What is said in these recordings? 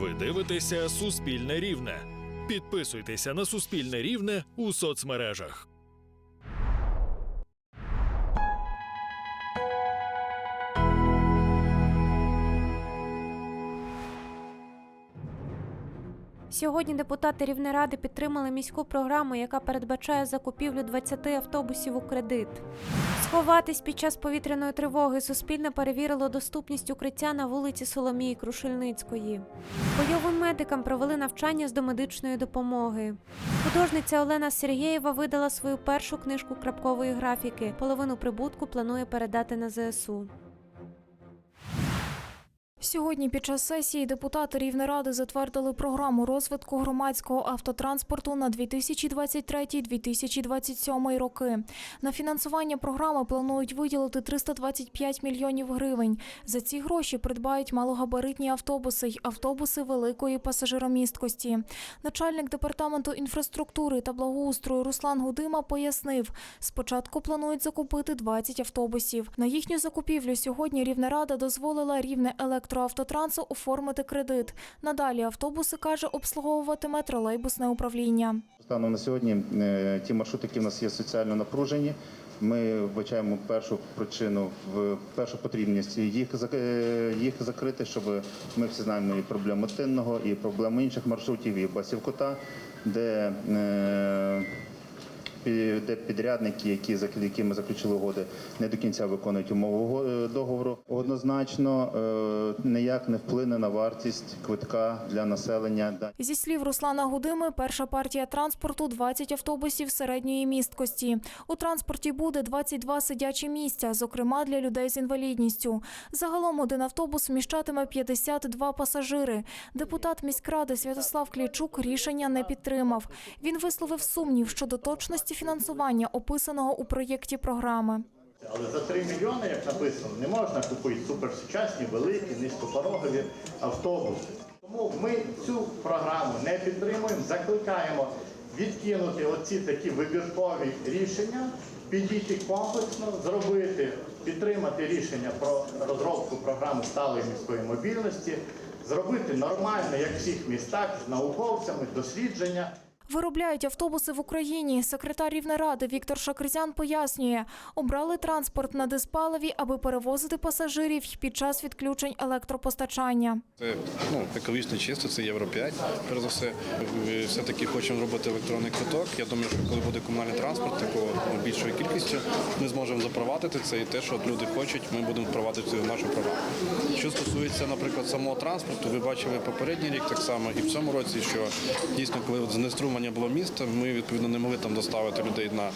Ви дивитеся Суспільне Рівне. Підписуйтеся на Суспільне Рівне у соцмережах. Сьогодні депутати Рівнеради підтримали міську програму, яка передбачає закупівлю 20 автобусів у кредит. Сховатись під час повітряної тривоги Суспільне перевірило доступність укриття на вулиці Соломії Крушельницької. Бойовим медикам провели навчання з домедичної допомоги. Художниця Олена Сергєєва видала свою першу книжку крапкової графіки. Половину прибутку планує передати на ЗСУ. Сьогодні під час сесії депутати Рівнеради затвердили програму розвитку громадського автотранспорту на 2023-2027 роки. На фінансування програми планують виділити 325 мільйонів гривень. За ці гроші придбають малогабаритні автобуси й автобуси великої пасажиромісткості. Начальник департаменту інфраструктури та благоустрою Руслан Гудима пояснив, спочатку планують закупити 20 автобусів. На їхню закупівлю сьогодні Рівнерада дозволила рівне електроавтотрансу оформити кредит. Надалі автобуси каже обслуговуватиме тролейбусне управління. Станом на сьогодні е, ті маршрути, які в нас є соціально напружені, ми вбачаємо першу причину першу потрібність їх е, їх закрити, щоб ми всі знаємо і проблему тинного, і проблему інших маршрутів, і басів кота, де е, де підрядники, які якими заключили угоди, не до кінця виконують умови е, договору. Однозначно е, ніяк не вплине на вартість квитка для населення. Зі слів Руслана Гудими, перша партія транспорту 20 автобусів середньої місткості. У транспорті буде 22 сидячі місця, зокрема для людей з інвалідністю. Загалом один автобус вміщатиме 52 пасажири. Депутат міськради Святослав Клічук рішення не підтримав. Він висловив сумнів щодо точності фінансування, описаного у проєкті програми. Але за 3 мільйони, як написано, не можна купити суперсучасні, великі, низькопорогові автобуси. Тому ми цю програму не підтримуємо, закликаємо відкинути оці такі вибіркові рішення, підійти комплексно, зробити, підтримати рішення про розробку програми сталої міської мобільності, зробити нормально, як в всіх містах, з науковцями, дослідження. Виробляють автобуси в Україні. Секретар Рівнеради Віктор Шакризян пояснює, обрали транспорт на диспаливі, аби перевозити пасажирів під час відключень електропостачання. Це ну, екологічно чисто, це Євро 5. Перш за все, все таки хочемо робити електронний квиток. Я думаю, що коли буде комунальний транспорт, такого ну, більшою кількістю, ми зможемо запровадити це і те, що люди хочуть, ми будемо впровадити в нашу програму. Що стосується, наприклад, самого транспорту, ви бачили попередній рік так само і в цьому році, що дійсно, коли от знеструмлення було міста, ми відповідно не могли там доставити людей на,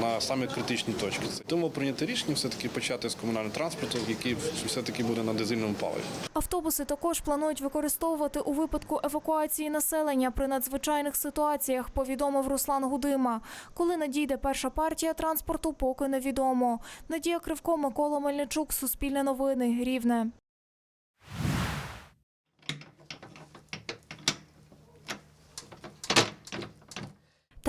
на самі критичні точки. Тому прийняти рішення все-таки почати з комунального транспорту, який все-таки буде на дизельному паливі. Автобуси також планують використовувати у випадку евакуації населення при надзвичайних ситуаціях, повідомив Руслан Гудима. Коли надійде перша партія транспорту, поки невідомо. Надія Кривко, Микола Мельничук, Суспільне новини, Рівне.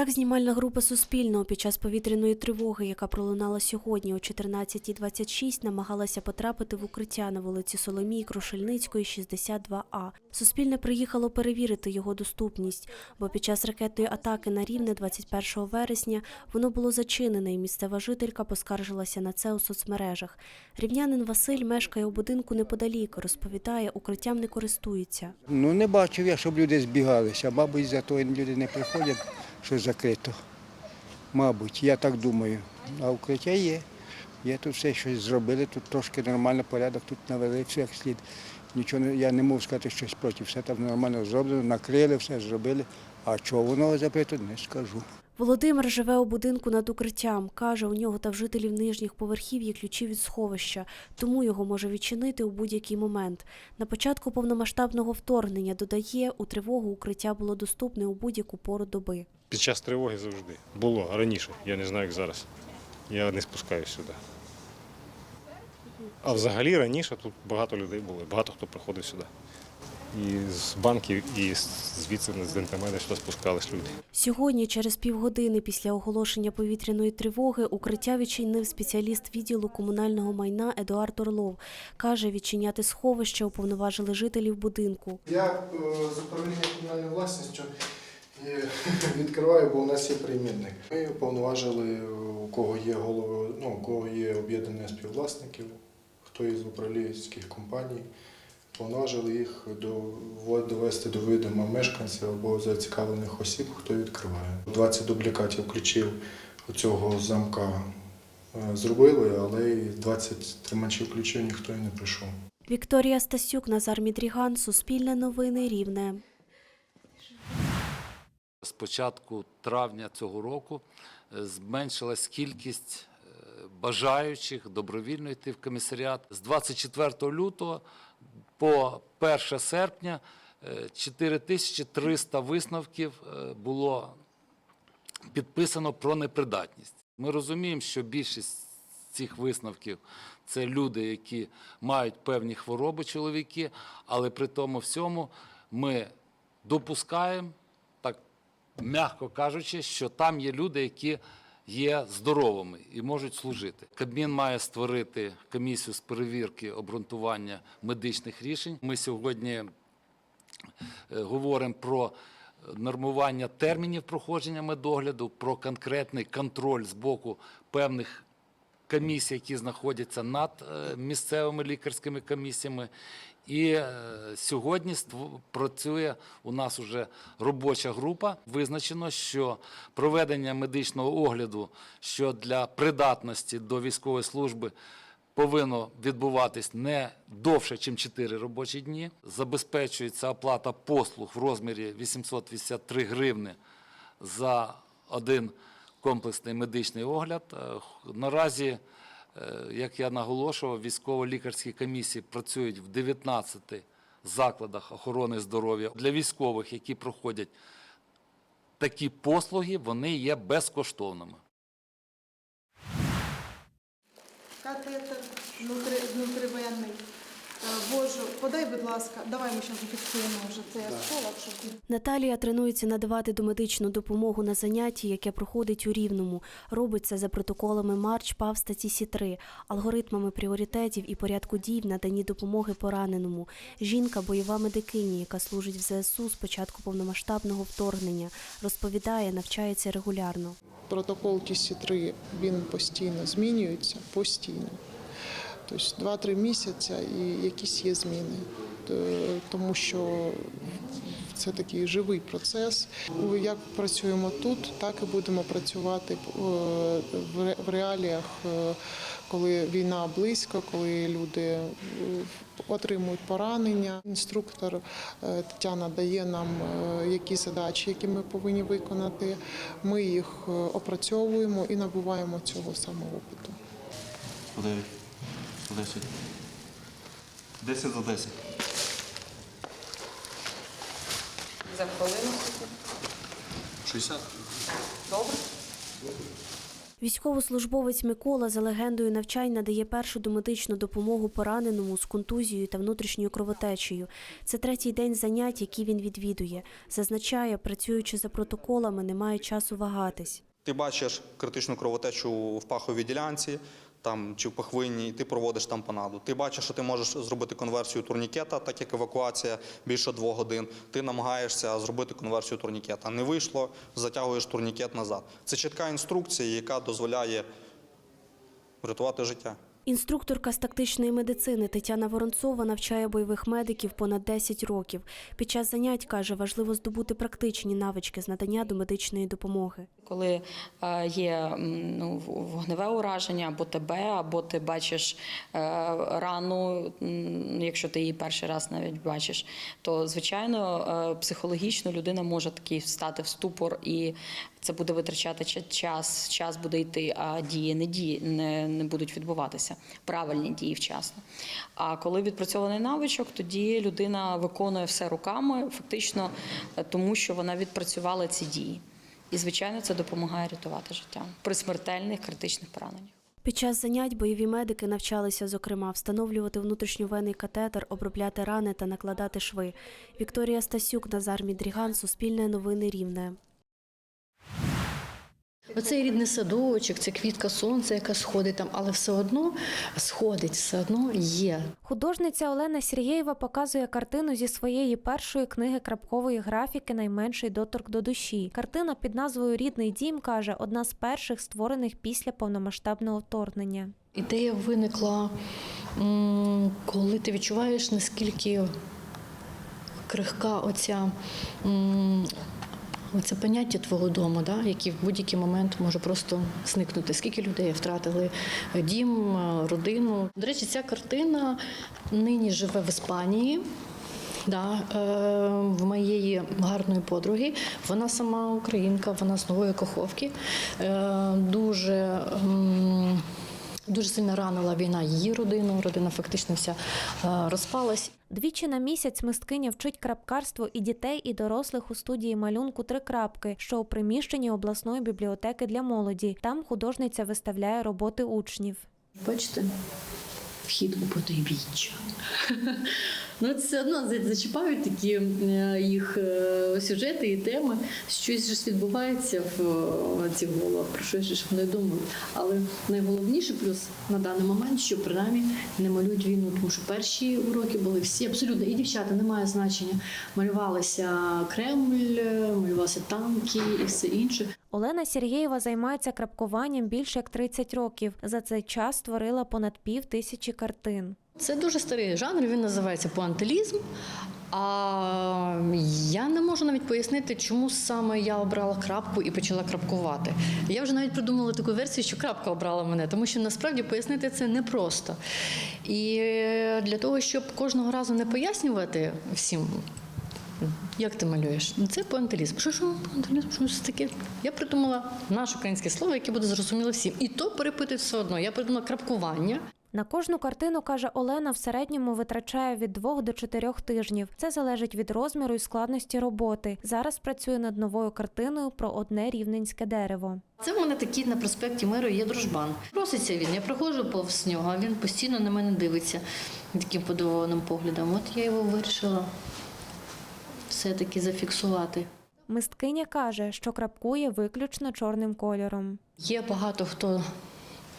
Так, знімальна група Суспільного під час повітряної тривоги, яка пролунала сьогодні о 14.26, намагалася потрапити в укриття на вулиці Соломії Крушельницької, 62А. Суспільне приїхало перевірити його доступність, бо під час ракетної атаки на Рівне 21 вересня воно було зачинене, і місцева жителька поскаржилася на це у соцмережах. Рівнянин Василь мешкає у будинку неподалік, розповідає, укриттям не користується. Ну не бачив я, щоб люди збігалися. Мабуть, за того люди не приходять, що закрито. Мабуть, я так думаю. А укриття є. Є тут все щось зробили, тут трошки нормально порядок, тут навели все як слід. Нічого я не можу сказати щось проти. Все там нормально зроблено, накрили, все зробили. А чого воно закрито, не скажу. Володимир живе у будинку над укриттям. Каже, у нього та в жителів нижніх поверхів є ключі від сховища, тому його може відчинити у будь-який момент. На початку повномасштабного вторгнення додає, у тривогу укриття було доступне у будь-яку пору доби. Під час тривоги завжди. Було раніше, я не знаю, як зараз. Я не спускаюсь сюди. А взагалі раніше тут багато людей було, багато хто приходив сюди. І з банків, і звідси з дентамеди що спускались люди. Сьогодні, через півгодини після оголошення повітряної тривоги, укриття відчинив спеціаліст відділу комунального майна Едуард Орлов. Каже, відчиняти сховище уповноважили жителів будинку. Я е, з управління комунальною власністю е, відкриваю, бо у нас є приймірник. Ми повноважили, е, у кого є голови, ну, у кого є об'єднання співвласників, хто із управлінських компаній, повноважили їх довести до відома мешканців або зацікавлених осіб, хто відкриває. 20 дублікатів ключів цього замка е, зробили, але і 20 тримачів ключів ніхто і не прийшов. Вікторія Стасюк, Назар Мідріган, Суспільне новини, Рівне. З початку травня цього року е, зменшилась кількість бажаючих добровільно йти в комісаріат. З 24 лютого по 1 серпня е, 4300 висновків е, було підписано про непридатність. Ми розуміємо, що більшість цих висновків це люди, які мають певні хвороби, чоловіки, але при тому всьому ми допускаємо, так м'яко кажучи, що там є люди, які є здоровими і можуть служити. Кабмін має створити комісію з перевірки обґрунтування медичних рішень. Ми сьогодні е, говоримо про нормування термінів проходження медогляду, про конкретний контроль з боку певних комісій, які знаходяться над е, місцевими лікарськими комісіями. І е, сьогодні працює у нас уже робоча група. Визначено, що проведення медичного огляду, що для придатності до військової служби повинно відбуватись не довше, ніж 4 робочі дні. Забезпечується оплата послуг в розмірі 883 гривни за один комплексний медичний огляд. Е, Наразі, як я наголошував, військово-лікарські комісії працюють в 19 закладах охорони здоров'я. Для військових, які проходять такі послуги, вони є безкоштовними. Катетер внутри, внутривенний. Е, Ввожу. Подай, будь ласка. Давай ми зараз зафіксуємо вже цей осколок, щоб Наталія тренується надавати домедичну допомогу на занятті, яке проходить у Рівному. Робить це за протоколами Марч, ПАВ статті Сі-3, алгоритмами пріоритетів і порядку дій в наданні допомоги пораненому. Жінка – бойова медикиня, яка служить в ЗСУ з початку повномасштабного вторгнення. Розповідає, навчається регулярно. Протокол TC3 він постійно змінюється, постійно. Тобто 2-3 місяці і якісь є зміни. Тому що це такий живий процес. Як працюємо тут, так і будемо працювати е, в реаліях, е, коли війна близько, коли люди е, отримують поранення. Інструктор Тетяна дає нам які задачі, які ми повинні виконати. Ми їх опрацьовуємо і набуваємо цього самого опиту. 9, 10. 10 за 10. за хвилину. 60. Добре. Військовослужбовець Микола за легендою навчань надає першу домедичну допомогу пораненому з контузією та внутрішньою кровотечею. Це третій день занять, які він відвідує. Зазначає, працюючи за протоколами, немає часу вагатись. Ти бачиш критичну кровотечу в паховій ділянці там, чи в пахвині, і ти проводиш там панаду. Ти бачиш, що ти можеш зробити конверсію турнікета, так як евакуація більше двох годин. Ти намагаєшся зробити конверсію турнікета. Не вийшло, затягуєш турнікет назад. Це чітка інструкція, яка дозволяє врятувати життя. Інструкторка з тактичної медицини Тетяна Воронцова навчає бойових медиків понад 10 років. Під час занять каже, важливо здобути практичні навички з надання домедичної допомоги. Коли е, є ну, вогневе ураження або тебе, або ти бачиш е, рану, якщо ти її перший раз навіть бачиш, то звичайно е, психологічно людина може такий встати в ступор, і це буде витрачати час, час буде йти, а дії не дії не, не будуть відбуватися. Правильні дії вчасно. А коли відпрацьований навичок, тоді людина виконує все руками, фактично е, тому, що вона відпрацювала ці дії. І, звичайно, це допомагає рятувати життя при смертельних критичних пораненнях. Під час занять бойові медики навчалися, зокрема, встановлювати внутрішньовенний катетер, обробляти рани та накладати шви. Вікторія Стасюк, Назар Мідріган, Суспільне новини Рівне. Оцей рідний садочок, це квітка сонця, яка сходить там, але все одно сходить, все одно є. Художниця Олена Сергєєва показує картину зі своєї першої книги крапкової графіки Найменший доторк до душі. Картина під назвою Рідний дім каже одна з перших створених після повномасштабного вторгнення. Ідея виникла, коли ти відчуваєш, наскільки крихка оця. Оце поняття твого дому, да, який в будь-який момент може просто зникнути. Скільки людей втратили дім, родину. До речі, ця картина нині живе в Іспанії. Да, е, в моєї гарної подруги. Вона сама українка, вона з нової Каховки. Е, дуже, дуже сильно ранила війна її родину. Родина фактично вся е, розпалась. Двічі на місяць мисткиня вчить крапкарство і дітей, і дорослих у студії малюнку Три крапки, що у приміщенні обласної бібліотеки для молоді. Там художниця виставляє роботи учнів. Бачите, вхід у потойбіччя. Ну, це одно за- зачіпають такі е, їх е, сюжети і теми. Щось ж відбувається в цих головах, про що ж вони думають. Але найголовніше плюс на даний момент, що принаймні не малюють війну, тому що перші уроки були всі абсолютно і дівчата немає значення. Малювалися Кремль, малювалися танки і все інше. Олена Сергєєва займається крапкуванням більше як 30 років. За цей час створила понад пів тисячі картин. Це дуже старий жанр, він називається пуантилізм. А я не можу навіть пояснити, чому саме я обрала крапку і почала крапкувати. Я вже навіть придумала таку версію, що крапка обрала мене, тому що насправді пояснити це непросто. І для того, щоб кожного разу не пояснювати всім. Як ти малюєш? Ну, Це пуантилізм. Що що пуантилізм? Що це таке? Я придумала наше українське слово, яке буде зрозуміло всім. І то перепитують все одно. Я придумала крапкування. На кожну картину, каже Олена, в середньому витрачає від двох до чотирьох тижнів. Це залежить від розміру і складності роботи. Зараз працює над новою картиною про одне рівненське дерево. Це в мене такий на проспекті Миру є дружбан. Проситься він, я проходжу повз нього, а він постійно на мене дивиться таким подивованим поглядом. От я його вирішила все-таки зафіксувати. Мисткиня каже, що крапкує виключно чорним кольором. Є багато хто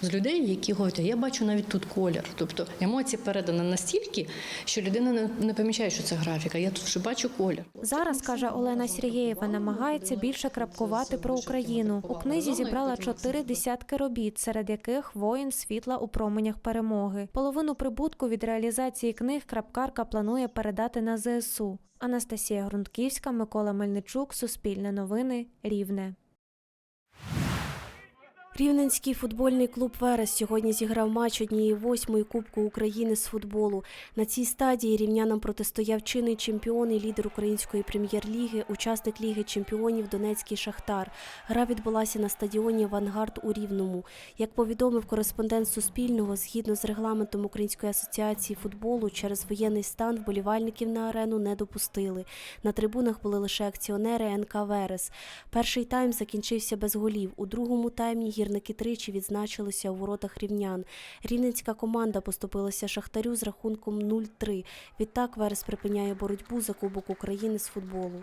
з людей, які говорять, я бачу навіть тут колір. Тобто емоції передані настільки, що людина не, помічає, що це графіка. Я тут вже бачу колір. Зараз каже Олена Сергєєва, намагається більше крапкувати про Україну. У книзі зібрала чотири десятки робіт, серед яких воїн світла у променях перемоги. Половину прибутку від реалізації книг крапкарка планує передати на ЗСУ. Анастасія Грунтківська, Микола Мельничук, Суспільне новини, Рівне. Рівненський футбольний клуб Верес сьогодні зіграв матч однієї восьмої Кубку України з футболу. На цій стадії рівнянам протистояв чинний чемпіон і лідер української прем'єр-ліги, учасник Ліги чемпіонів Донецький Шахтар. Гра відбулася на стадіоні Авангард у Рівному. Як повідомив кореспондент Суспільного, згідно з регламентом Української асоціації футболу, через воєнний стан вболівальників на арену не допустили. На трибунах були лише акціонери НК Верес. Перший тайм закінчився без голів. У другому таймі гірники тричі відзначилися у воротах рівнян. Рівненська команда поступилася Шахтарю з рахунком 0-3. Відтак Верес припиняє боротьбу за Кубок України з футболу.